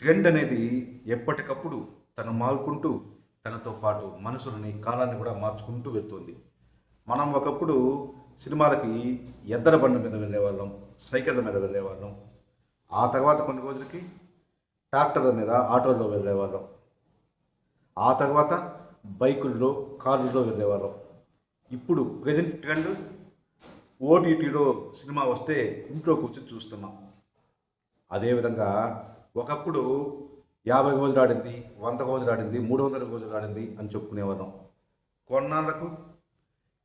Trend అనేది ఎప్పటికప్పుడు తను మారుకుంటూ తనతో పాటు మనుషులని కాలాన్ని కూడా మార్చుకుంటూ వెళ్తుంది. మనం ఒకప్పుడు సినిమాలకి ఎద్దల బండి మీద వెళ్ళేవాళ్ళం సైకిళ్ళ మీద వెళ్ళేవాళ్ళం. ఆ తర్వాత కొన్ని రోజులకి ట్రాక్టర్ల మీద ఆటోల్లో వెళ్ళేవాళ్ళం. ఆ తర్వాత బైకుల్లో కార్లలో వెళ్ళేవాళ్ళం. ఇప్పుడు ప్రజెంట్ ట్రెండ్ ఓటీటీలో సినిమా వస్తే ఇంట్లో కూర్చొని చూస్తున్నాం. అదేవిధంగా ఒకప్పుడు యాభై రోజులు ఆడింది వంద రోజులు ఆడింది మూడు వందల రోజులు ఆడింది అని చెప్పుకునేవాళ్ళం. కొన్నాళ్ళకు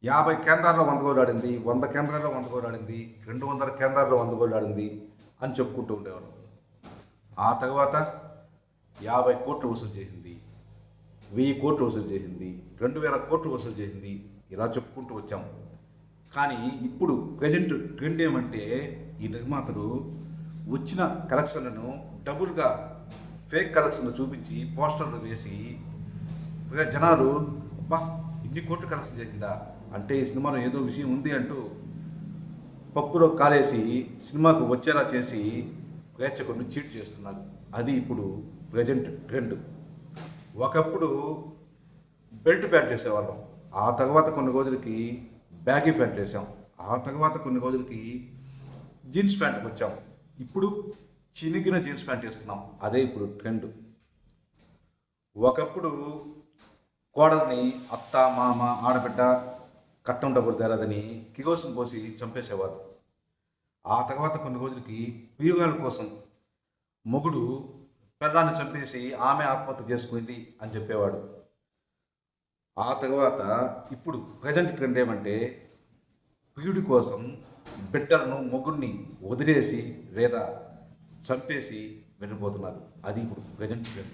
యాభై కేంద్రాల్లో వంద గోలు ఆడింది వంద కేంద్రాల్లో వంద గోలు ఆడింది రెండు వందల కేంద్రాల్లో వంద గోలు ఆడింది అని చెప్పుకుంటూ ఉండేవారు ఆ తర్వాత యాభై కోట్లు వసూలు చేసింది వెయ్యి కోట్లు వసూలు చేసింది రెండు వేల కోట్లు వసూలు చేసింది ఇలా చెప్పుకుంటూ వచ్చాం. కానీ ఇప్పుడు ప్రజెంట్ ట్రెండ్ ఏమంటే ఈ నిర్మాతలు వచ్చిన కలెక్షన్లను డబుల్గా ఫేక్ కలెక్షన్లు చూపించి పోస్టర్లు వేసి జనాలు అబ్బా ఇన్ని కోట్లు కలెక్షన్ చేసిందా? అంటే ఈ సినిమాలో ఏదో విషయం ఉంది అంటూ పప్పులో కాలేసి సినిమాకు వచ్చేలా చేసి ప్రేక్షకుడిని చీట్ చేస్తున్నారు. అది ఇప్పుడు ప్రజెంట్ ట్రెండ్. ఒకప్పుడు బెల్ట్ ప్యాంట్ వేసేవాళ్ళం ఆ తర్వాత కొన్ని రోజులకి బ్యాగీ ప్యాంట్ వేసాం. ఆ తర్వాత కొన్ని రోజులకి జీన్స్ ప్యాంట్కి వచ్చాం. ఇప్పుడు చినిగిన జీన్స్ ప్యాంట్ వేస్తున్నాం. అదే ఇప్పుడు ట్రెండ్. ఒకప్పుడు కోడల్ని అత్త మామ ఆడబిడ్డ కట్టం డబ్బులు తేరాదని కిరోసం పోసి చంపేసేవారు. ఆ తర్వాత కొన్ని రోజులకి పియుగాల కోసం మొగుడు పెదాన్ని చంపేసి ఆమె ఆత్మహత్య చేసుకుంది అని చెప్పేవాడు. ఆ తర్వాత ఇప్పుడు ప్రజెంట్ ట్రెండ్ ఏమంటే ప్రియుడి కోసం బిడ్డలను మొగుడిని వదిలేసి లేదా చంపేసి వెళ్ళిపోతున్నారు. అది ఇప్పుడు ప్రజెంట్ ట్రెండ్.